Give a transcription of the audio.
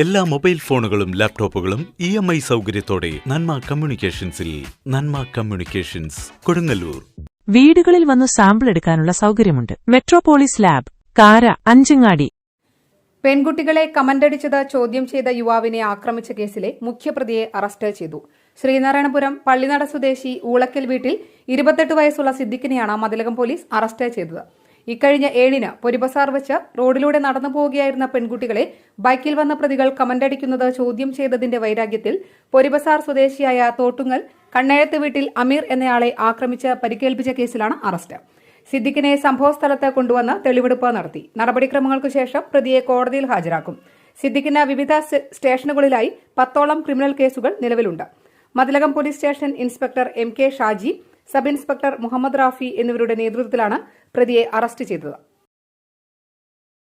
എല്ലാ മൊബൈൽ ഫോണുകളും ലാപ്ടോപ്പുകളും ഇ എം ഐ സൗകര്യത്തോടെ നന്മ കമ്മ്യൂണിക്കേഷൻസിൽ നന്മ കമ്മ്യൂണിക്കേഷൻസ് കൊടുങ്ങല്ലൂർ. വീടുകളിൽ വന്ന് സാമ്പിൾ എടുക്കാനുള്ള സൗകര്യമുണ്ട്. മെട്രോപോളിസ് ലാബ് കാര അഞ്ചങ്ങാടി. പെൺകുട്ടികളെ കമന്റടിച്ചത് ചോദ്യം ചെയ്ത യുവാവിനെ ആക്രമിച്ച കേസിലെ മുഖ്യപ്രതിയെ അറസ്റ്റ് ചെയ്തു. ശ്രീനാരായണപുരം പള്ളിനട സ്വദേശി ഊളക്കൽ വീട്ടിൽ ഇരുപത്തെട്ട് വയസ്സുള്ള സിദ്ദിഖിനെയാണ് മതിലകം പോലീസ് അറസ്റ്റ് ചെയ്തത്. ഇക്കഴിഞ്ഞ ഏഴിന് പൊരിബസാർ വെച്ച് റോഡിലൂടെ നടന്നു പോവുകയായിരുന്ന പെൺകുട്ടികളെ ബൈക്കിൽ വന്ന പ്രതികൾ കമന്റടിക്കുന്നത് ചോദ്യം ചെയ്തതിന്റെ വൈരാഗ്യത്തിൽ പൊരിബസാർ സ്വദേശിയായ തോട്ടുങ്ങൽ കണ്ണയത്ത് വീട്ടിൽ അമീർ എന്നയാളെ ആക്രമിച്ച് പരിക്കേൽപ്പിച്ച കേസിലാണ് അറസ്റ്റ്. സിദ്ദിഖിനെ സംഭവസ്ഥലത്ത് കൊണ്ടുവന്ന് തെളിവെടുപ്പ് നടത്തി. നടപടിക്രമങ്ങൾക്ക് ശേഷം പ്രതിയെ കോടതിയിൽ ഹാജരാക്കും. സിദ്ദിഖിന് വിവിധ സ്റ്റേഷനുകളിലായി പത്തോളം ക്രിമിനൽ കേസുകൾ നിലവിലുണ്ട്. Mathilakam police station inspector M K Shaji sub inspector Muhammad Rafi എന്നിവരുടെ നേതൃത്വത്തിലാണ് പ്രതിയെ അറസ്റ്റ് ചെയ്തത്